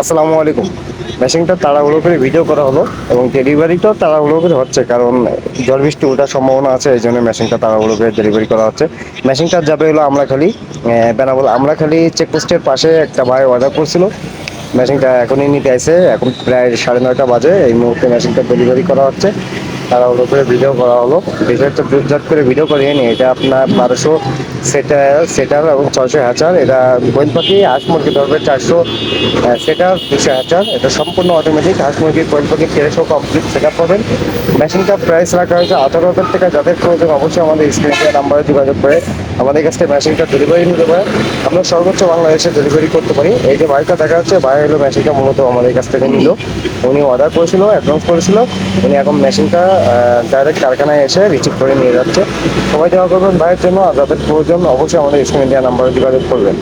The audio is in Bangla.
আসসালামু আলাইকুম। মেশিনটা তাড়াহুড়ো করে ভিডিও করা হলো এবং ডেলিভারিটাও তাড়াহুড়ো করে হচ্ছে, কারণ জল বৃষ্টি ওঠার সম্ভাবনা আছে, এই জন্য মেশিনটা তাড়াহুড়ো করে ডেলিভারি করা হচ্ছে। মেশিনটা যাবে হলো আমরাখালি বেনাবল আমরাখালি চেকপোস্টের পাশে একটা ভাই অর্ডার করছিল। মেশিনটা এখনই নিতে আসে এখন প্রায় সাড়ে নয়টা বাজে, এই মুহূর্তে মেশিনটা ডেলিভারি করা হচ্ছে। তাড়াহুড়ো করে ভিডিও করা হলো। বিষয়টা জুটজাট করে ভিডিও করিয়ে নি এটা আপনার বারোশো সেটার সেটার এবং ছয়শো হাজার। এটা গোয়েন পাখি, হাঁস মুরগি ধরবে চারশো সেটার দুশো হাজার। এটা সম্পূর্ণ অটোমেটিক হাঁস মুরগির গোয়েন পাখি, তেরোশো কমপ্লিট সেট আপ পাবেন মেশিনটা প্রাইস রাখা হয়েছে আঠারো হাজার টাকা। যাদের প্রয়োজন অবশ্যই আমাদের স্ক্রিনে নাম্বারে যোগাযোগ করে আমাদের কাছ থেকে মেশিনটা ডেলিভারি নিতে পারে আমরা সর্বোচ্চ বাংলাদেশে ডেলিভারি করতে পারি। এই যে বাইকটা দেখা যাচ্ছে বাইরে এলো মেশিনটা মূলত আমাদের কাছ থেকে নিল। উনি অর্ডার করেছিল অ্যাডভান্স করেছিল। উনি এখন মেশিনটা ডাইরেক্ট কারখানায় এসে রিসিভ করে নিয়ে যাচ্ছে। সবাই দেওয়া করবেন বাইরের জন্য, আর যাদের প্রয়োজন, অবশ্যই আমাদের স্ক্রিনে ইন্ডিয়া নাম্বারে যোগাযোগ করবেন।